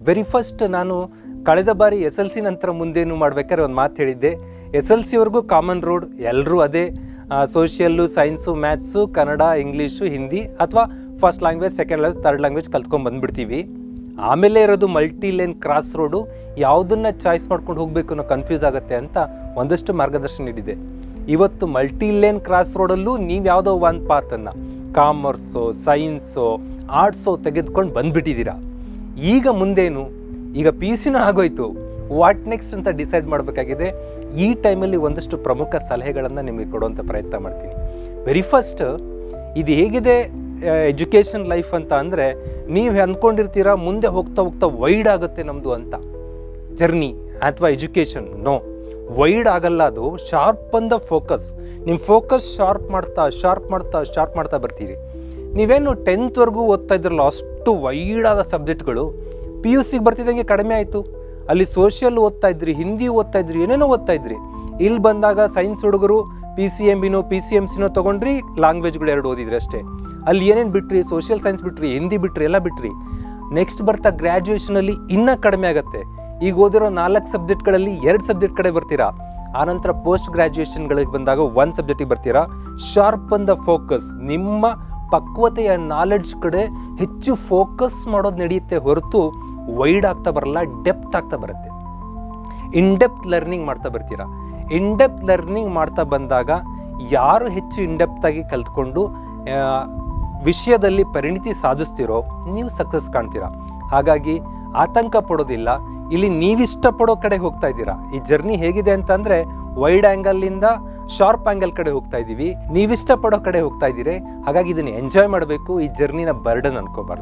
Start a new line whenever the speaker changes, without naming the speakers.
Very first ನಾನು ಕಳೆದ ಬಾರಿ ಎಸ್ ಎಲ್ ಸಿ ನಂತರ ಮುಂದೇನು ಮಾಡ್ಬೇಕಾದ್ರೆ ಒಂದು ಮಾತು ಹೇಳಿದ್ದೆ. ಎಸ್ ಎಲ್ ಸಿವರೆಗೂ ಕಾಮನ್ ರೋಡ್ ಎಲ್ಲರೂ ಅದೇ. Social science maths Kannada English Hindi ಅಥವಾ first language second language third language ಕಲ್ತ್ಕೊಂಡು ಬಂದ್ಬಿಡ್ತೀವಿ. ಆಮೇಲೆ ಇರೋದು ಮಲ್ಟಿ ಲೇನ್ ಕ್ರಾಸ್ ರೋಡು ಯಾವುದನ್ನ ಚಾಯ್ಸ್ ಮಾಡ್ಕೊಂಡು ಹೋಗಬೇಕು ಅನ್ನೋ ಕನ್ಫ್ಯೂಸ್ ಆಗುತ್ತೆ ಅಂತ ಒಂದಷ್ಟು ಮಾರ್ಗದರ್ಶನ ನೀಡಿದೆ. ಇವತ್ತು ಮಲ್ಟಿ ಲೇನ್ ಕ್ರಾಸ್ ರೋಡಲ್ಲೂ ನೀವು ಯಾವುದೋ ಒಂದು ಪಾತನ್ನು ಕಾಮರ್ಸೋ ಸೈನ್ಸೋ ಆರ್ಟ್ಸೋ ತೆಗೆದುಕೊಂಡು ಬಂದ್ಬಿಟ್ಟಿದ್ದೀರಾ. ಈಗ ಮುಂದೇನು? ಈಗ ಪಿ ಸಿನೂ ಆಗೋಯ್ತು. ವಾಟ್ ನೆಕ್ಸ್ಟ್ ಅಂತ ಡಿಸೈಡ್ ಮಾಡಬೇಕಾಗಿದೆ. ಈ ಟೈಮಲ್ಲಿ ಒಂದಷ್ಟು ಪ್ರಮುಖ ಸಲಹೆಗಳನ್ನು ನಿಮಗೆ ಕೊಡುವಂಥ ಪ್ರಯತ್ನ ಮಾಡ್ತೀನಿ. ವೆರಿ ಫಸ್ಟ್ ಇದು ಹೇಗಿದೆ ಎಜುಕೇಷನ್ ಲೈಫ್ ಅಂತ ಅಂದರೆ, ನೀವು ಅಂದ್ಕೊಂಡಿರ್ತೀರಾ ಮುಂದೆ ಹೋಗ್ತಾ ಹೋಗ್ತಾ ವೈಡ್ ಆಗುತ್ತೆ ನಮ್ಮದು ಅಂತ. ಜರ್ನಿ ಅಥವಾ ಎಜುಕೇಷನ್ ನೋ ವೈಡ್ ಆಗಲ್ಲ ಅದು ಶಾರ್ಪ್ ಅಂದ ಫೋಕಸ್ ನಿಮ್ಮ ಫೋಕಸ್ ಶಾರ್ಪ್ ಮಾಡ್ತಾ ಶಾರ್ಪ್ ಮಾಡ್ತಾ ಶಾರ್ಪ್ ಮಾಡ್ತಾ ಬರ್ತೀರಿ. ನೀವೇನು ಟೆಂತ್ವರೆಗೂ ಓದ್ತಾ ಇದ್ರಲ್ಲ, ಅಷ್ಟು ವೈಡ್ ವೈಡಾದ ಸಬ್ಜೆಕ್ಟ್ಗಳು ಪಿ ಯು ಸಿಗೆ ಬರ್ತಿದ್ದಂಗೆ ಕಡಿಮೆ ಆಯಿತು. ಅಲ್ಲಿ ಸೋಷಿಯಲ್ ಓದ್ತಾ ಇದ್ರಿ, ಹಿಂದಿ ಓದ್ತಾ ಇದ್ರಿ, ಏನೇನೋ ಓದ್ತಾ ಇದ್ರಿ. ಇಲ್ಲಿ ಬಂದಾಗ ಸೈನ್ಸ್ ಹುಡುಗರು ಪಿ ಸಿ ಎಂ ಬಿನೋ ಪಿ ಸಿ ಎಂ ಸಿನೋ ತೊಗೊಂಡ್ರಿ ಲ್ಯಾಂಗ್ವೇಜ್ಗಳು ಎರಡು ಓದಿದ್ರಿ ಅಷ್ಟೇ. ಅಲ್ಲಿ ಏನೇನು ಬಿಟ್ರಿ ಸೋಷಿಯಲ್ ಸೈನ್ಸ್ ಬಿಟ್ರಿ, ಹಿಂದಿ ಬಿಟ್ರಿ, ಎಲ್ಲ ಬಿಟ್ರಿ. ನೆಕ್ಸ್ಟ್ ಬರ್ತಾ ಗ್ರ್ಯಾಜುಯೇಷನಲ್ಲಿ ಇನ್ನೂ ಕಡಿಮೆ ಆಗುತ್ತೆ. ಈಗ ಓದಿರೋ ನಾಲ್ಕು ಸಬ್ಜೆಕ್ಟ್ಗಳಲ್ಲಿ ಎರಡು ಸಬ್ಜೆಕ್ಟ್ ಕಡೆ ಬರ್ತೀರಾ. ಆನಂತರ ಪೋಸ್ಟ್ ಗ್ರ್ಯಾಜುಯೇಷನ್ಗಳಿಗೆ ಬಂದಾಗ ಒಂದು ಸಬ್ಜೆಕ್ಟಿಗೆ ಬರ್ತೀರಾ. ಶಾರ್ಪ್ ಅಂದ ಫೋಕಸ್ ನಿಮ್ಮ ಪಕ್ವತೆಯ ನಾಲೆಡ್ಜ್ ಕಡೆ ಹೆಚ್ಚು ಫೋಕಸ್ ಮಾಡೋದು ನಡೆಯುತ್ತೆ ಹೊರತು ವೈಡ್ ಆಗ್ತಾ ಬರಲ್ಲ ಡೆಪ್ತ್ ಆಗ್ತಾ ಬರುತ್ತೆ. ಇನ್ಡೆಪ್ತ್ ಲರ್ನಿಂಗ್ ಮಾಡ್ತಾ ಬರ್ತೀರಾ? ಇನ್ಡೆಪ್ತ್ ಲರ್ನಿಂಗ್ ಮಾಡ್ತಾ ಬಂದಾಗ ಯಾರು ಹೆಚ್ಚು ಇನ್ಡೆಪ್ತ್ ಆಗಿ ಕಲ್ತ್ಕೊಂಡು ವಿಷಯದಲ್ಲಿ ಪರಿಣಿತಿ ಸಾಧಿಸ್ತಿರೋ ನೀವು ಸಕ್ಸಸ್ ಕಾಣ್ತೀರಾ. ಹಾಗಾಗಿ ಆತಂಕ ಪಡೋದಿಲ್ಲ. ಇಲ್ಲಿ ನೀವಿಷ್ಟಪಡೋ ಕಡೆ ಹೋಗ್ತಾ ಇದ್ದೀರಾ. ಈ ಜರ್ನಿ ಹೇಗಿದೆ ಅಂತಂದರೆ ವೈಡ್ ಆ್ಯಂಗಲ್ಲಿಂದ ಶಾರ್ಪ್ ಆ್ಯಂಗಲ್ ಕಡೆ ಹೋಗ್ತಾ ಇದ್ದೀವಿ. ನೀವಿಷ್ಟಪಡೋ ಕಡೆ ಹೋಗ್ತಾ ಇದ್ದೀರಿ. ಹಾಗಾಗಿ ಇದನ್ನು ಎಂಜಾಯ್ ಮಾಡಬೇಕು. ಈ ಜರ್ನಿನ ಬರ್ಡನ್ ಅನ್ಕೋಬಾರ್ದು.